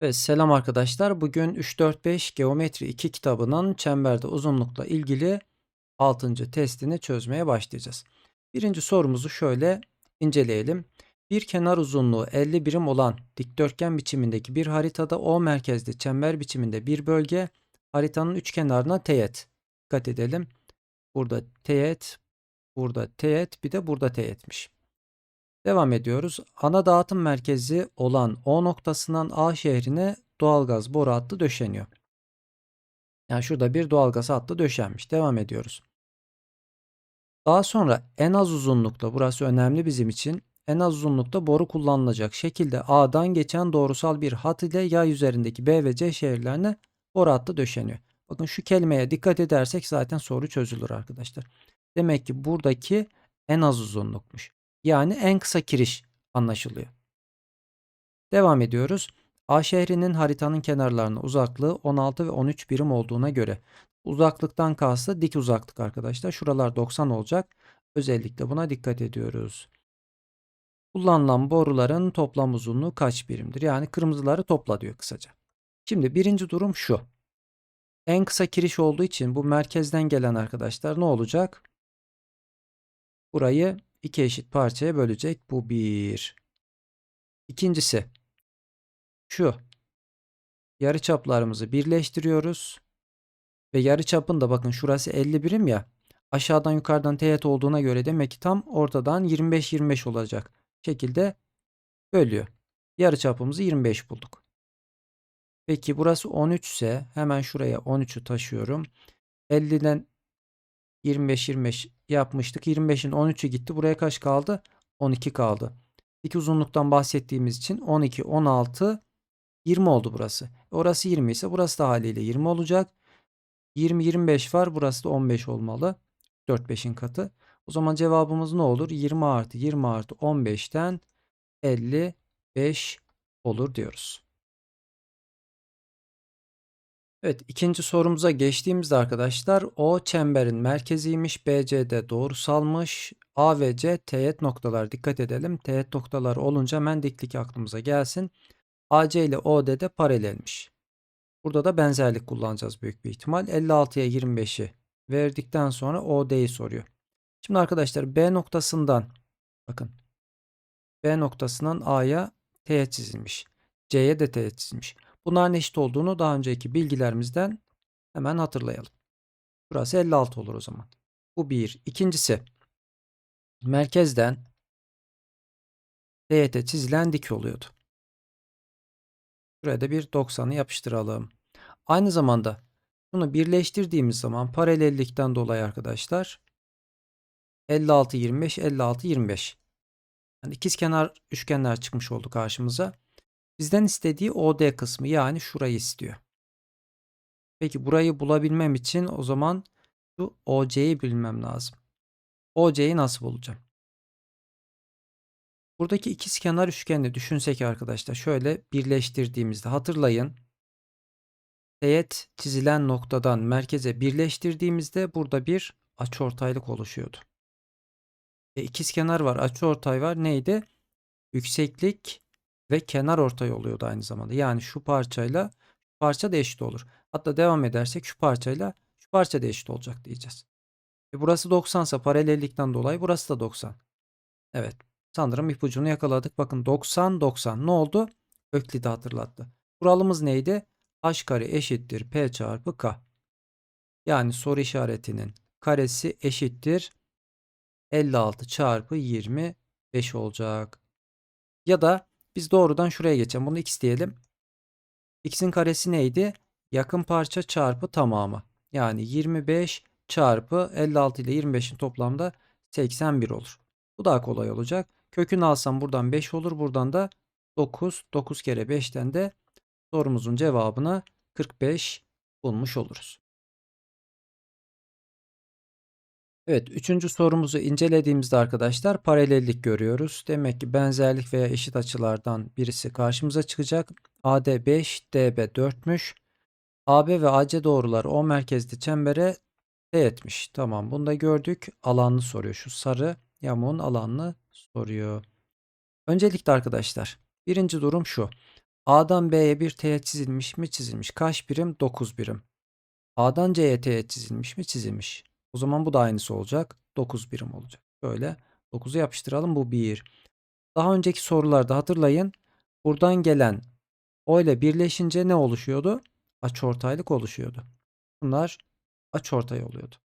Evet, selam arkadaşlar. Bugün 3-4-5 Geometri 2 kitabının çemberde uzunlukla ilgili 6. testini çözmeye başlayacağız. Birinci sorumuzu şöyle inceleyelim. Bir kenar uzunluğu 50 birim olan dikdörtgen biçimindeki bir haritada O merkezli çember biçiminde bir bölge haritanın üç kenarına teğet. Dikkat edelim. Burada teğet, burada teğet, bir de burada teğetmiş. Devam ediyoruz. Ana dağıtım merkezi olan O noktasından A şehrine doğalgaz boru hattı döşeniyor. Yani şurada bir doğalgaz hattı döşenmiş. Devam ediyoruz. Daha sonra en az uzunlukta, burası önemli bizim için, en az uzunlukta boru kullanılacak şekilde A'dan geçen doğrusal bir hat ile yay üzerindeki B ve C şehirlerine boru hattı döşeniyor. Bakın şu kelimeye dikkat edersek zaten soru çözülür arkadaşlar. Demek ki buradaki en az uzunlukmuş. Yani en kısa kiriş anlaşılıyor. Devam ediyoruz. A şehrinin haritanın kenarlarına uzaklığı 16 ve 13 birim olduğuna göre uzaklıktan kastı dik uzaklık arkadaşlar. Şuralar 90 olacak. Özellikle buna dikkat ediyoruz. Kullanılan boruların toplam uzunluğu kaç birimdir? Yani kırmızıları topla diyor kısaca. Şimdi birinci durum şu. En kısa kiriş olduğu için bu merkezden gelen arkadaşlar ne olacak? Burayı iki eşit parçaya bölecek. Bu bir. İkincisi şu. Yarıçaplarımızı birleştiriyoruz. Ve yarıçapın da bakın şurası 50 birim ya. Aşağıdan yukarıdan teğet olduğuna göre demek ki tam ortadan 25-25 olacak şekilde bölüyor. Yarıçapımızı 25 bulduk. Peki burası 13 ise hemen şuraya 13'ü taşıyorum. 50'den 25-25 yapmıştık. 25'in 13'ü gitti. Buraya kaç kaldı? 12 kaldı. İki uzunluktan bahsettiğimiz için 12, 16, 20 oldu burası. Orası 20 ise burası da haliyle 20 olacak. 20, 25 var. Burası da 15 olmalı. 4, 5'in katı. O zaman cevabımız ne olur? 20 artı 20 artı 15'ten 55 olur diyoruz. Evet ikinci sorumuza geçtiğimizde arkadaşlar o çemberin merkeziymiş. BCD doğrusalmış. A ve C teğet noktalar dikkat edelim. Teğet noktalar olunca hemen diklik aklımıza gelsin. AC ile OD de paralelmiş. Burada da benzerlik kullanacağız büyük bir ihtimal. 56'ya 25'i verdikten sonra OD'yi soruyor. Şimdi arkadaşlar B noktasından bakın B noktasından A'ya teğet çizilmiş. C'ye de teğet çizilmiş. Bunların eşit olduğunu daha önceki bilgilerimizden hemen hatırlayalım. Burası 56 olur o zaman. Bu bir. İkincisi merkezden teğete çizilen dik oluyordu. Şuraya da bir 90'ı yapıştıralım. Aynı zamanda bunu birleştirdiğimiz zaman paralellikten dolayı arkadaşlar 56 25 56 25. Yani ikizkenar üçgenler çıkmış oldu karşımıza. Bizden istediği OD kısmı yani şurayı istiyor. Peki burayı bulabilmem için o zaman şu OC'yi bilmem lazım. OC'yi nasıl bulacağım? Buradaki ikizkenar üçgeni düşünsek arkadaşlar şöyle birleştirdiğimizde hatırlayın. Teğet çizilen noktadan merkeze birleştirdiğimizde burada bir açıortaylık oluşuyordu. E, ikizkenar var, açıortay var. Neydi? Yükseklik ve kenar ortay oluyordu aynı zamanda. Yani şu parçayla şu parça da eşit olur. Hatta devam edersek şu parçayla şu parça da eşit olacak diyeceğiz. E burası 90 ise paralellikten dolayı burası da 90. Evet. Sanırım ipucunu yakaladık. Bakın 90 90 ne oldu? Öklid'i hatırlattı. Kuralımız neydi? H kare eşittir P çarpı K. Yani soru işaretinin karesi eşittir 56 çarpı 25 olacak. Ya da biz doğrudan şuraya geçelim. Bunu x diyelim. x'in karesi neydi? Yakın parça çarpı tamamı. Yani 25 çarpı 56 ile 25'in toplamda 81 olur. Bu daha kolay olacak. Kökünü alsam buradan 5 olur. Buradan da 9. 9 kere 5'ten de sorumuzun cevabını 45 bulmuş oluruz. Evet, üçüncü sorumuzu incelediğimizde arkadaşlar paralellik görüyoruz. Demek ki benzerlik veya eşit açılardan birisi karşımıza çıkacak. AD 5, DB 4'müş. AB ve AC doğrular O merkezli çembere teğetmiş. Tamam bunu da gördük. Alanını soruyor. Şu sarı yamuğun alanını soruyor. Öncelikle arkadaşlar birinci durum şu. A'dan B'ye bir teğet çizilmiş mi? Çizilmiş. Kaç birim? 9 birim. A'dan C'ye teğet çizilmiş mi? Çizilmiş. O zaman bu da aynısı olacak. 9 birim olacak. Böyle 9'u yapıştıralım. Bu 1. Daha önceki sorularda hatırlayın. Buradan gelen O ile birleşince ne oluşuyordu? Açıortaylık oluşuyordu. Bunlar açıortay oluyordu.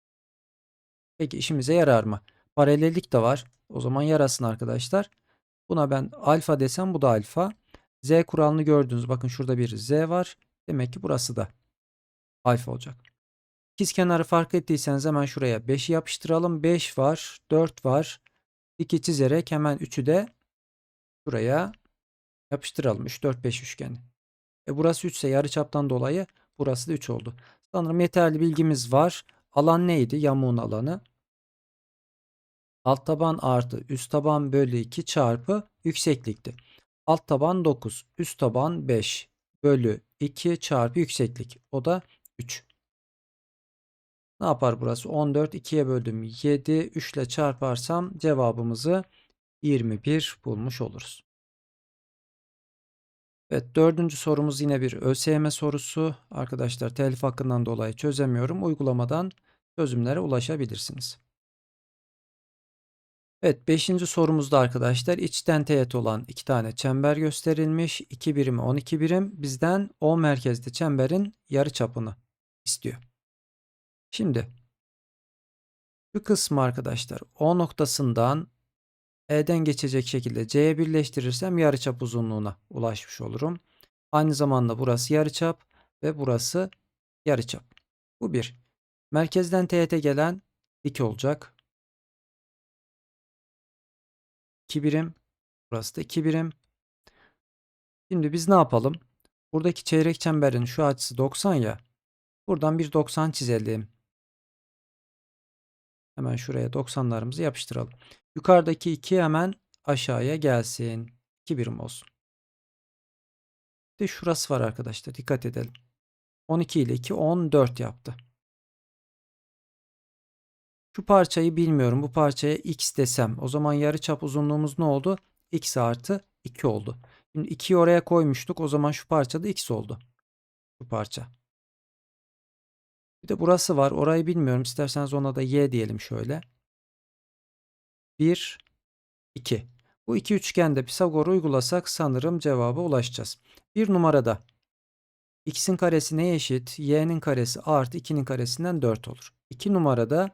Peki işimize yarar mı? Paralellik de var. O zaman yarasın arkadaşlar. Buna ben alfa desem bu da alfa. Z kuralını gördünüz. Bakın şurada bir Z var. Demek ki burası da alfa olacak. İkiz kenarı fark ettiyseniz hemen şuraya 5'i yapıştıralım. 5 var, 4 var. Diki çizerek hemen 3'ü de şuraya yapıştıralım. 3, 4, 5 üçgeni. E burası 3 ise yarıçaptan dolayı burası da 3 oldu. Sanırım yeterli bilgimiz var. Alan neydi? Yamuğun alanı. Alt taban artı üst taban bölü 2 çarpı yükseklikti. Alt taban 9, üst taban 5 bölü 2 çarpı yükseklik. O da 3. Ne yapar burası? 14 2'ye böldüm 7. 3 ile çarparsam cevabımızı 21 bulmuş oluruz. Evet dördüncü sorumuz yine bir ÖSYM sorusu. Arkadaşlar telif hakkından dolayı çözemiyorum. Uygulamadan çözümlere ulaşabilirsiniz. Evet 5. sorumuzda arkadaşlar içten teğet olan iki tane çember gösterilmiş. 2 birimi 12 birim. Bizden O merkezli çemberin yarıçapını istiyor. Şimdi şu kısmı arkadaşlar O noktasından E'den geçecek şekilde C'ye birleştirirsem yarıçap uzunluğuna ulaşmış olurum. Aynı zamanda burası yarıçap ve burası yarıçap. Bu bir. Merkezden teğete gelen dik olacak. 2 birim. Burası da 2 birim. Şimdi biz ne yapalım? Buradaki çeyrek çemberin şu açısı 90 ya. Buradan bir 90 çizelim. Hemen şuraya 90'larımızı yapıştıralım. Yukarıdaki 2 hemen aşağıya gelsin. 2 birim olsun. Bir de şurası var arkadaşlar. Dikkat edelim. 12 ile 2 14 yaptı. Şu parçayı bilmiyorum. Bu parçaya x desem. O zaman yarıçap uzunluğumuz ne oldu? x artı 2 oldu. Şimdi 2'yi oraya koymuştuk. O zaman şu parçada x oldu. Bu parça. Bir de burası var. Orayı bilmiyorum. İsterseniz ona da y diyelim şöyle. 1, 2. Bu iki üçgende Pisagor uygulasak sanırım cevaba ulaşacağız. Bir numarada x'in karesi neye eşit? y'nin karesi artı 2'nin karesinden 4 olur. 2 numarada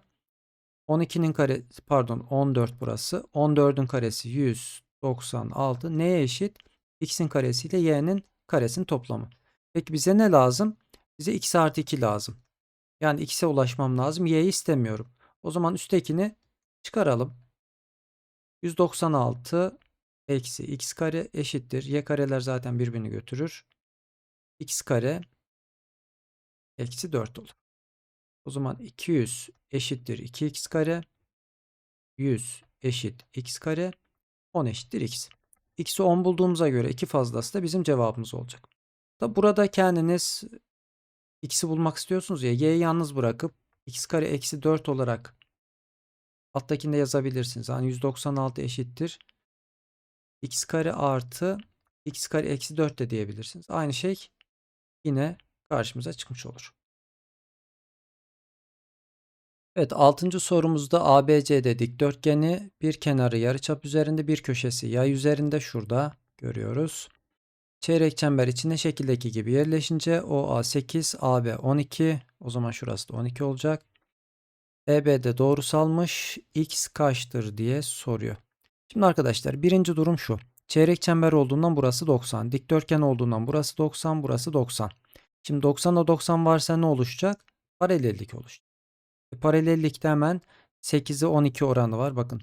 12'nin karesi pardon 14 burası. 14'ün karesi 196 neye eşit? x'in karesi ile y'nin karesinin toplamı. Peki bize ne lazım? Bize x artı 2 lazım. Yani x'e ulaşmam lazım. y'yi istemiyorum. O zaman üsttekini çıkaralım. 196 eksi x kare eşittir. Y kareler zaten birbirini götürür. x kare eksi 4 olur. O zaman 200 eşittir 2x kare. 100 eşit x kare. 10 eşittir x. x'i 10 bulduğumuza göre 2 fazlası da bizim cevabımız olacak. Da burada kendiniz x'i bulmak istiyorsunuz ya y'yi yalnız bırakıp x kare eksi 4 olarak alttakinde yazabilirsiniz. Yani 196 eşittir. x kare artı x kare eksi 4 de diyebilirsiniz. Aynı şey yine karşımıza çıkmış olur. Evet 6. sorumuzda ABCD dikdörtgeni bir kenarı yarıçap üzerinde bir köşesi yay üzerinde şurada görüyoruz. Çeyrek çember içinde şekildeki gibi yerleşince OA 8, AB 12. O zaman şurası da 12 olacak. EB'de doğrusalmış. X kaçtır diye soruyor. Şimdi arkadaşlar birinci durum şu. Çeyrek çember olduğundan burası 90. Dikdörtgen olduğundan burası 90. Burası 90. Şimdi 90'da 90 varsa ne oluşacak? Paralellik oluşacak. E, paralellikte hemen 8'e 12 oranı var. Bakın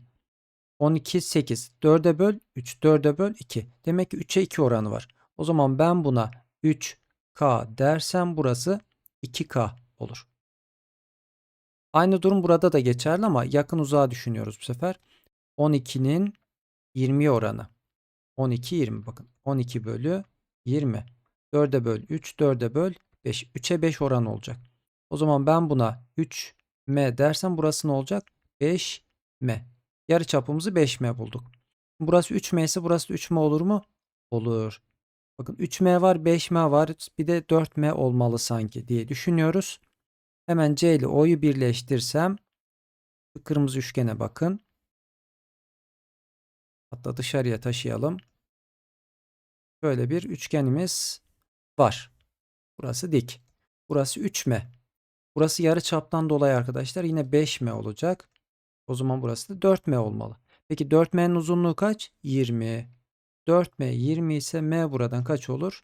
12 8. 4'e böl 3. 4'e böl 2. Demek ki 3'e 2 oranı var. O zaman ben buna 3K dersem burası 2K olur. Aynı durum burada da geçerli ama yakın uzağa düşünüyoruz bu sefer. 12'nin 20 oranı. 12 20 bakın. 12 bölü 20. 4'e böl 3, 4'e böl 5. 3'e 5 oran olacak. O zaman ben buna 3m dersem burası ne olacak? 5m. Yarı çapımızı 5m bulduk. Burası 3m ise burası da 3m olur mu? Olur. Bakın 3M var, 5M var, bir de 4M olmalı sanki diye düşünüyoruz. Hemen C ile O'yu birleştirsem kırmızı üçgene bakın. Hatta dışarıya taşıyalım. Böyle bir üçgenimiz var. Burası dik. Burası 3M. Burası yarı çaptan dolayı arkadaşlar yine 5M olacak. O zaman burası da 4M olmalı. Peki 4M'nin uzunluğu kaç? 20. 4M 20 ise M buradan kaç olur?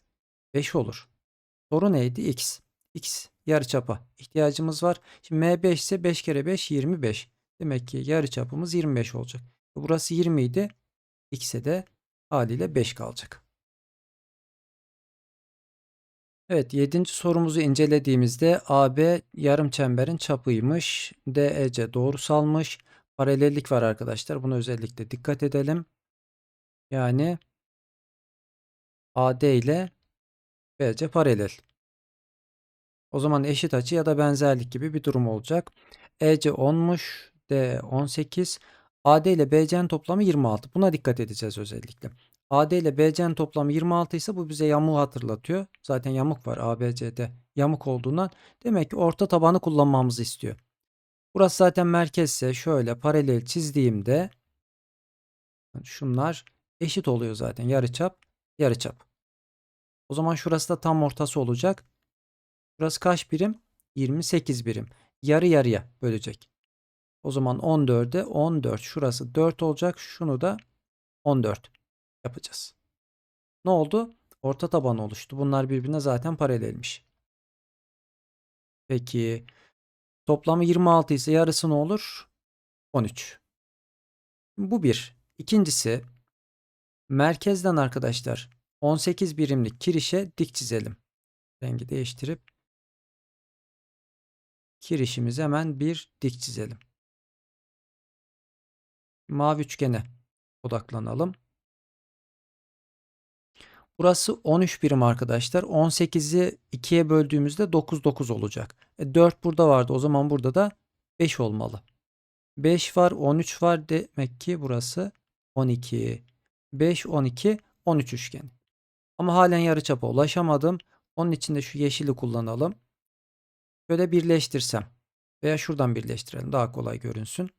5 olur. Soru neydi? X. X yarıçapa ihtiyacımız var. Şimdi M 5 ise 5 kere 5 25. Demek ki yarıçapımız 25 olacak. Burası 20 idi. X'e de haliyle 5 kalacak. Evet 7. sorumuzu incelediğimizde AB yarım çemberin çapıymış. DEC doğrusalmış. Paralellik var arkadaşlar. Buna özellikle dikkat edelim. Yani AD ile BC paralel. O zaman eşit açı ya da benzerlik gibi bir durum olacak. EC 10'muş. D 18. AD ile BC'nin toplamı 26. Buna dikkat edeceğiz özellikle. AD ile BC'nin toplamı 26 ise bu bize yamuğu hatırlatıyor. Zaten yamuk var ABC'de yamuk olduğundan. Demek ki orta tabanı kullanmamızı istiyor. Burası zaten merkezse şöyle paralel çizdiğimde şunlar eşit oluyor zaten. Yarıçap, yarıçap. O zaman şurası da tam ortası olacak. Burası kaç birim? 28 birim. Yarı yarıya bölecek. O zaman 14'e 14. Şurası 4 olacak. Şunu da 14 yapacağız. Ne oldu? Orta taban oluştu. Bunlar birbirine zaten paralelmiş. Peki toplamı 26 ise yarısı ne olur? 13. Bu bir. İkincisi merkezden arkadaşlar 18 birimlik kirişe dik çizelim. Rengi değiştirip kirişimize hemen bir dik çizelim. Mavi üçgene odaklanalım. Burası 13 birim arkadaşlar. 18'i 2'ye böldüğümüzde 9 9 olacak. E 4 burada vardı. O zaman burada da 5 olmalı. 5 var, 13 var. Demek ki burası 12. 5 12 13 üçgen. Ama halen yarıçapa ulaşamadım. Onun için de şu yeşili kullanalım. Böyle birleştirsem veya şuradan birleştirelim daha kolay görünsün.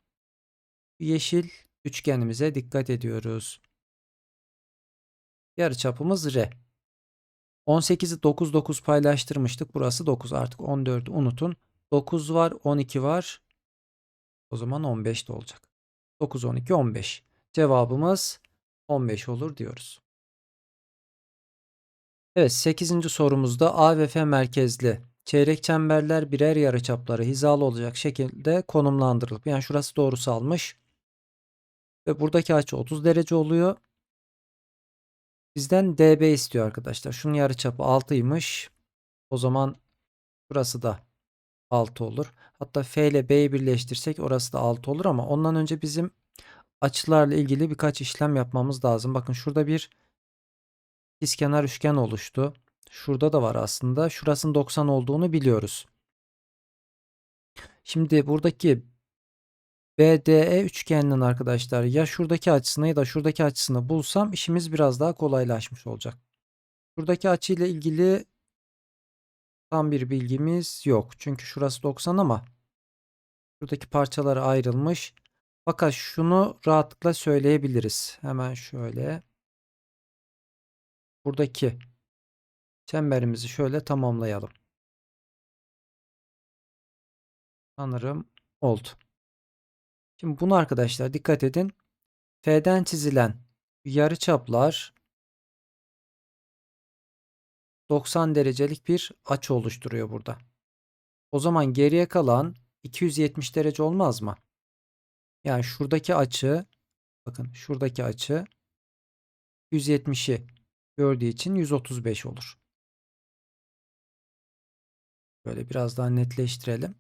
Yeşil üçgenimize dikkat ediyoruz. Yarıçapımız R. 18'i 9 9 paylaştırmıştık. Burası 9 artık 14'ü unutun. 9 var 12 var. O zaman 15 de olacak. 9 12 15. Cevabımız 15 olur diyoruz. Evet 8. sorumuzda A ve F merkezli çeyrek çemberler birer yarıçapları hizalı olacak şekilde konumlandırılıp yani şurası doğrusalmış ve buradaki açı 30 derece oluyor. Bizden DB istiyor arkadaşlar. Şunun yarıçapı 6'ymış. O zaman burası da 6 olur. Hatta F ile B'yi birleştirsek orası da 6 olur ama ondan önce bizim açılarla ilgili birkaç işlem yapmamız lazım. Bakın şurada bir ikizkenar üçgen oluştu. Şurada da var aslında. Şurasının 90 olduğunu biliyoruz. Şimdi buradaki BDE üçgeninin arkadaşlar ya şuradaki açısını ya da şuradaki açısını bulsam işimiz biraz daha kolaylaşmış olacak. Şuradaki açıyla ilgili tam bir bilgimiz yok. Çünkü şurası 90 ama şuradaki parçalar ayrılmış. Fakat şunu rahatlıkla söyleyebiliriz. Hemen şöyle. Buradaki çemberimizi şöyle tamamlayalım. Sanırım oldu. Şimdi bunu arkadaşlar dikkat edin. F'den çizilen yarıçaplar 90 derecelik bir açı oluşturuyor burada. O zaman geriye kalan 270 derece olmaz mı? Yani şuradaki açı bakın şuradaki açı 170'i gördüğü için 135 olur. Böyle biraz daha netleştirelim.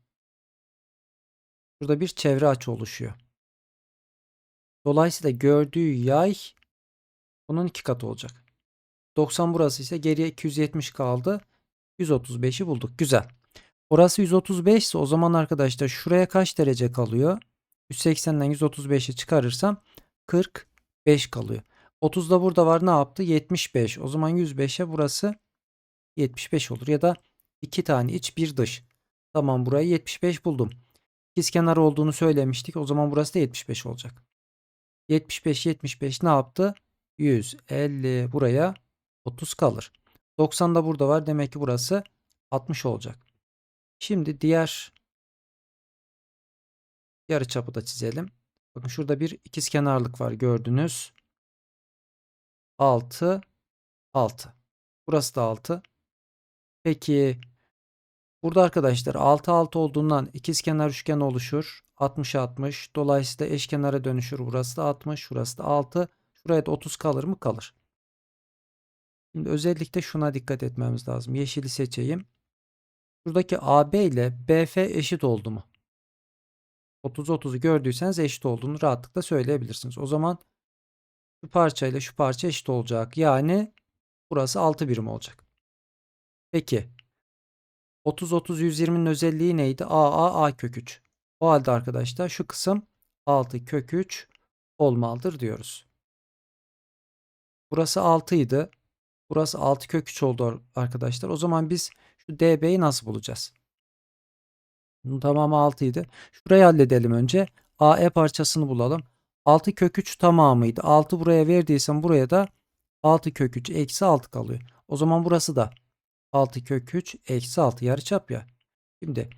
Burada bir çevre açı oluşuyor. Dolayısıyla gördüğü yay bunun iki katı olacak. 90 burası ise geriye 270 kaldı. 135'i bulduk. Güzel. Orası 135 ise o zaman arkadaşlar şuraya kaç derece kalıyor? 180'den 135'i çıkarırsam 45 kalıyor. 30 da burada var ne yaptı? 75. O zaman 105'e burası 75 olur. Ya da 2 tane iç bir dış. Tamam burayı 75 buldum. İkizkenar olduğunu söylemiştik. O zaman burası da 75 olacak. 75 75 ne yaptı? 150 buraya 30 kalır. 90 da burada var. Demek ki burası 60 olacak. Şimdi diğer yarıçapı da çizelim. Bakın şurada bir ikizkenarlık var gördünüz. 6 6. Burası da 6. Peki burada arkadaşlar 6 6 olduğundan ikizkenar üçgen oluşur. 60 60. Dolayısıyla eşkenara dönüşür. Burası da 60, şurası da 6. Şuraya da 30 kalır mı? Kalır. Şimdi özellikle şuna dikkat etmemiz lazım. Yeşili seçeyim. Şuradaki AB ile BF eşit oldu mu? 30 30'u gördüyseniz eşit olduğunu rahatlıkla söyleyebilirsiniz. O zaman şu parça ile şu parça eşit olacak. Yani burası 6 birim olacak. Peki 30 30 120'nin özelliği neydi? A A A kök 3. O halde arkadaşlar şu kısım 6 kök 3 olmalıdır diyoruz. Burası 6 idi. Burası 6 kök 3 oldu arkadaşlar. O zaman biz şu DB'yi nasıl bulacağız? Bunun tamamı 6 idi. Şurayı halledelim önce. AE parçasını bulalım. 6 kök 3 tamamıydı. 6 buraya verdiysem buraya da 6 kök 3 eksi 6 kalıyor. O zaman burası da 6 kök 3 eksi 6 yarıçap ya. Şimdi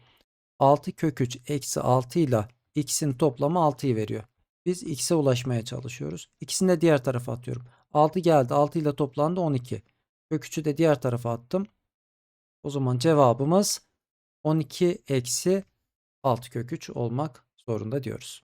6 kök 3 eksi 6 ile x'in toplamı 6'yı veriyor. Biz x'e ulaşmaya çalışıyoruz. İkisini de diğer tarafa atıyorum. 6 geldi. 6 ile toplandı 12. Kök 3'ü de diğer tarafa attım. O zaman cevabımız 12 eksi 6 kök 3 olmak zorunda diyoruz.